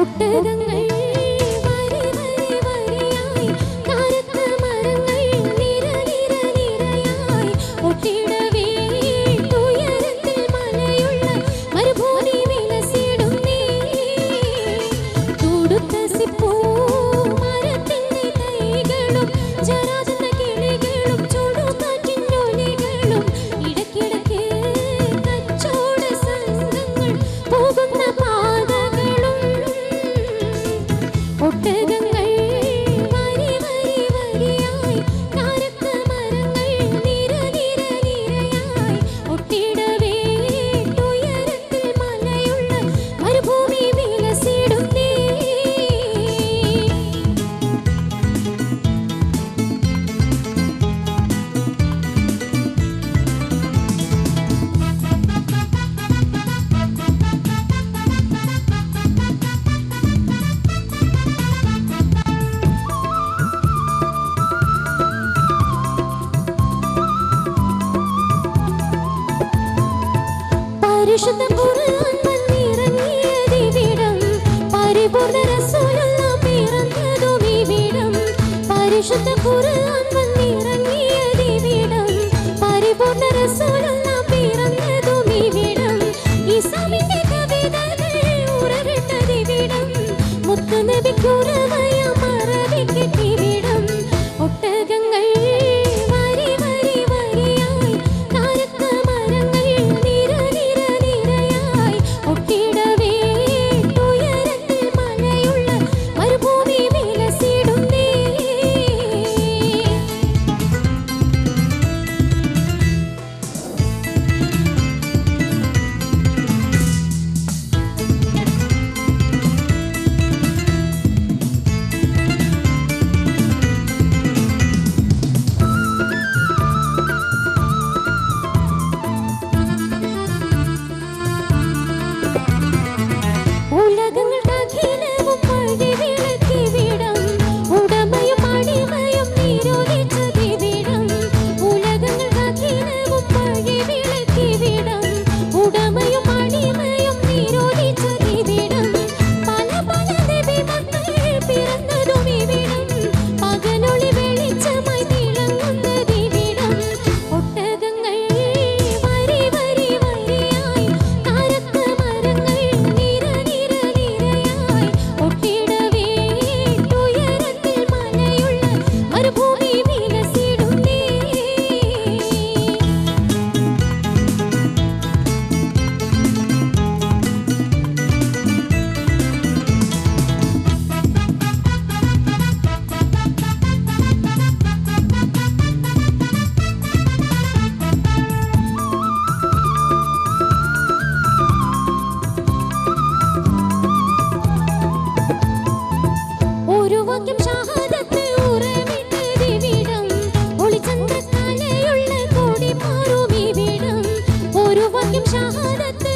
ഒട്ടുകങ്ങൾ പരിശുദ്ധ ഖുർആൻ വന്നിറങ്ങിയ ദിവിടം പരിപൂർണ റസൂലുള്ള പിറന്നതും ഇവിടം. പരിശുദ്ധ ഖുർആൻ Kim Shahadat.